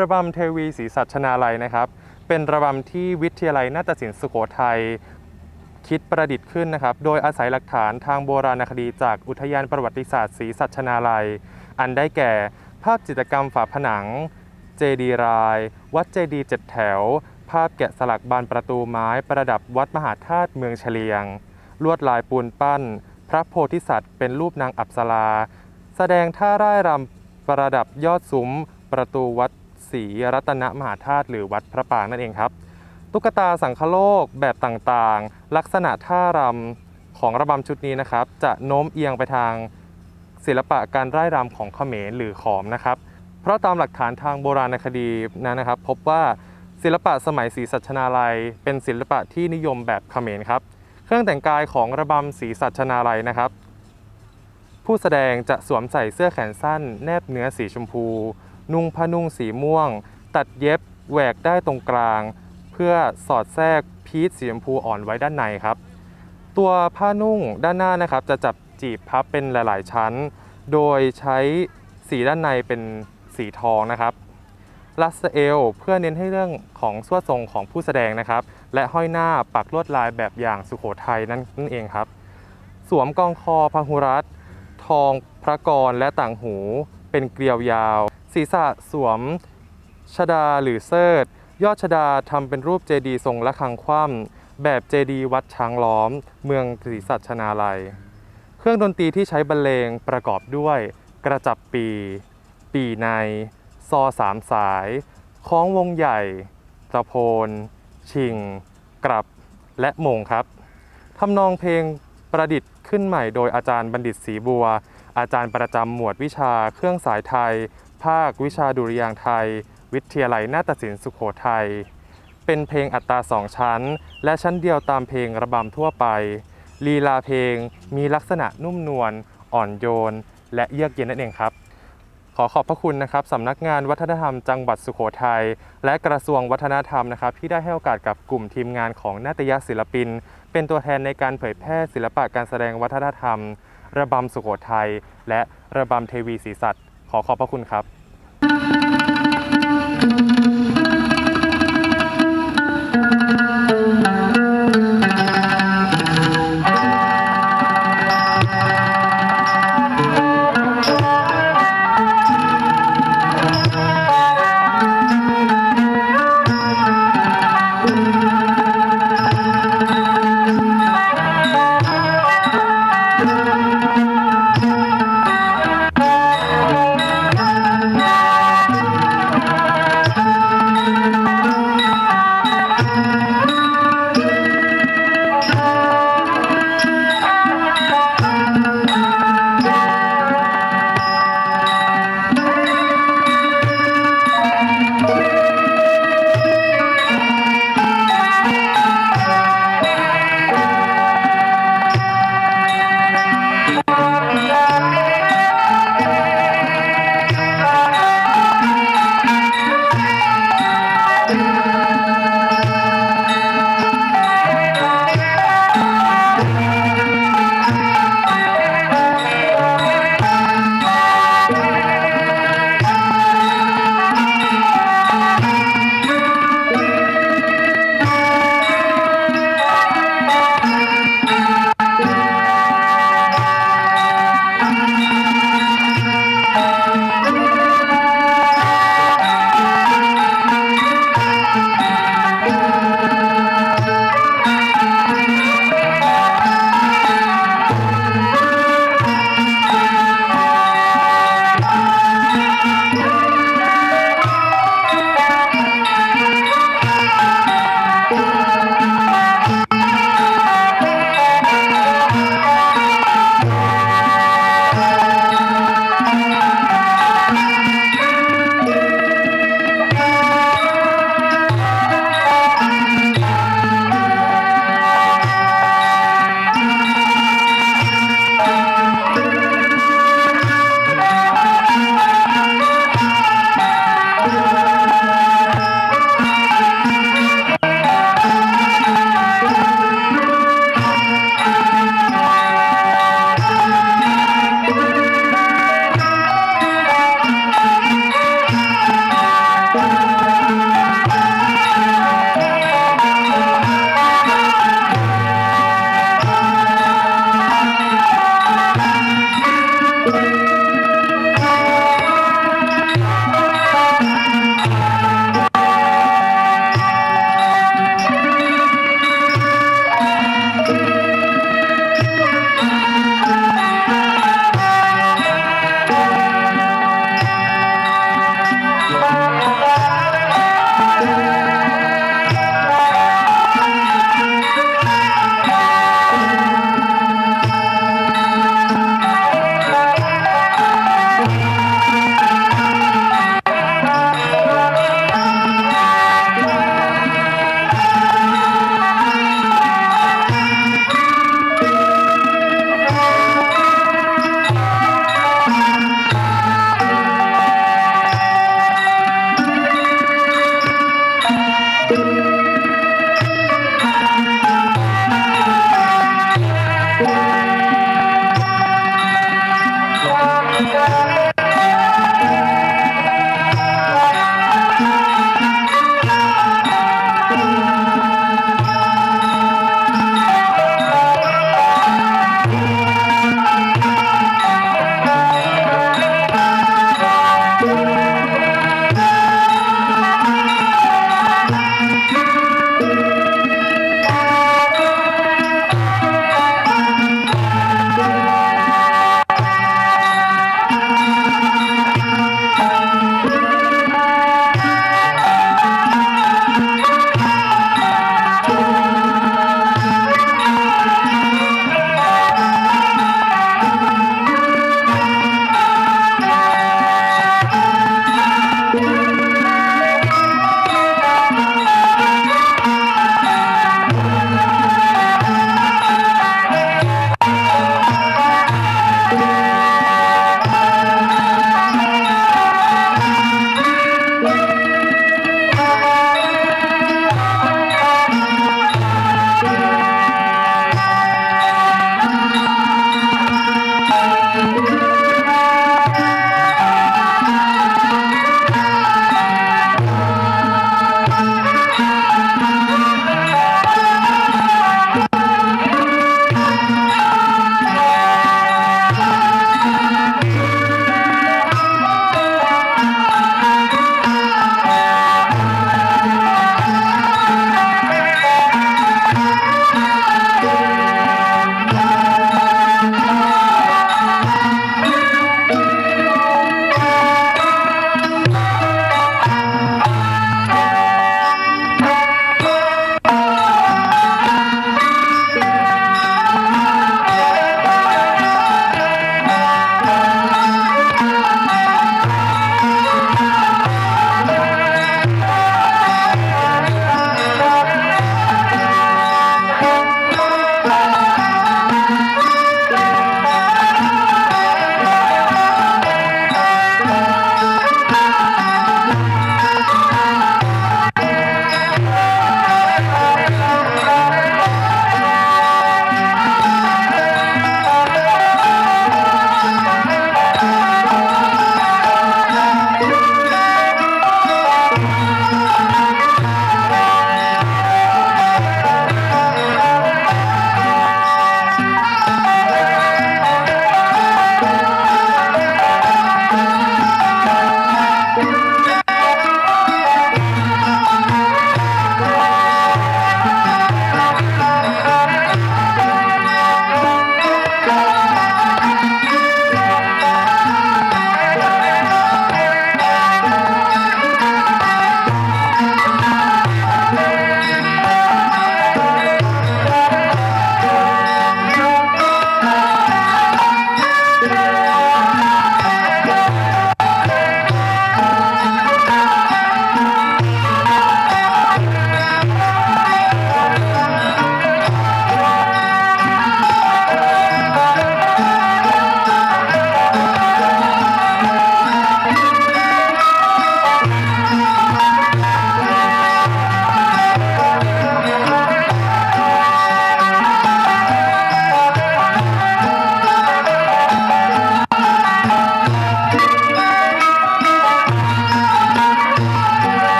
ระบำเทวีศรีสัชนาลัยนะครับ เป็นระบำที่วิทยาลัยนาฏศิลป์สุโขทัยคิดประดิษฐ์ขึ้นนะครับ โดยอาศัยหลักฐานทางโบราณคดีจากอุทยานประวัติศาสตร์ศรีสัชนาลัย อันได้แก่ภาพจิตรกรรมฝาผนัง เจดีราย วัดเจดีเจ็ดแถว ภาพแกะสลักบานประตูไม้ประดับวัดมหาธาตุเมืองเฉลียง ลวดลายปูนปั้น พระโพธิสัตว์เป็นรูปนางอัปสราแสดงท่าร่ายรำประดับยอดซุ้ม ประตูวัด ศรีรัตนมหาธาตุหรือวัดพระปรางนั่นเองครับ ตุ๊กตาสังคโลกแบบต่างๆ ลักษณะท่ารำของระบำชุดนี้นะครับ จะโน้มเอียงไปทางศิลปะการร่ายรำของเขมรหรือขอมนะครับ เพราะตามหลักฐานทางโบราณคดีนั้นนะครับ พบว่าศิลปะสมัยศรีสัชนาลัย เป็นศิลปะที่นิยมแบบเขมรครับ เครื่องแต่งกายของระบำศรีสัชนาลัยนะครับ ผู้แสดงจะสวมใส่เสื้อแขนสั้น แนบเนื้อสีชมพู นุ่งผ้านุ่งสีม่วง ตัดเย็บแหวกได้ตรงกลาง เพื่อสอดแทรกพีชสีชมพูอ่อนไว้ด้านในครับ ตัวผ้านุ่งด้านหน้านะครับ จะจับจีบพับเป็นหลาย ๆ ชั้น โดยใช้สีด้านในเป็นสีทองนะครับลัสเอลเพื่อเน้นให้เรื่องของสวดทรงของผู้แสดงนะครับ และห้อยหน้าปักลวดลายแบบอย่างสุโขทัยนั่นนั่นเองครับ สวมกองคอพหุรัตทองพระกรและต่างหู เป็นเกลียวยาว ศีรษะสวมชดาหรือเสิร์ธยอดชดาทำเป็นรูปเจดีทรงระฆังคว่ำแบบเจดีวัดช้างล้อม เมืองศรีสัชนาลัย เครื่องดนตรีที่ใช้บรรเลงประกอบด้วย กระจับปี ปีใน ซอสามสายคล้องวงใหญ่ตะโพน ชิง กลับ และมงครับทำนองเพลงประดิษฐ์ขึ้นใหม่โดยอาจารย์บัณฑิตศรีบัว อาจารย์ประจำหมวดวิชาเครื่องสายไทย ภาค วิชาดุริยางไทย วิทยาลัยนาฏศิลป์สุโขทัย เป็นเพลงอัตราสองชั้น และชั้นเดียวตามเพลงระบำทั่วไป ลีลาเพลงมีลักษณะนุ่มนวลอ่อนโยน และเยือกเย็นนั่นเองครับขอขอบพระคุณนะครับสำนักงานวัฒนธรรมจังหวัดสุโขทัยและกระทรวงวัฒนธรรมนะครับ ที่ได้ให้โอกาสกับกลุ่มทีมงานของนาฏยศิลปิน เป็นตัวแทนในการเผยแพร่ศิลปะการแสดงวัฒนธรรม ระบำสุโขทัยและระบำเทวีศรีสัตว์ขอขอบพระคุณครับ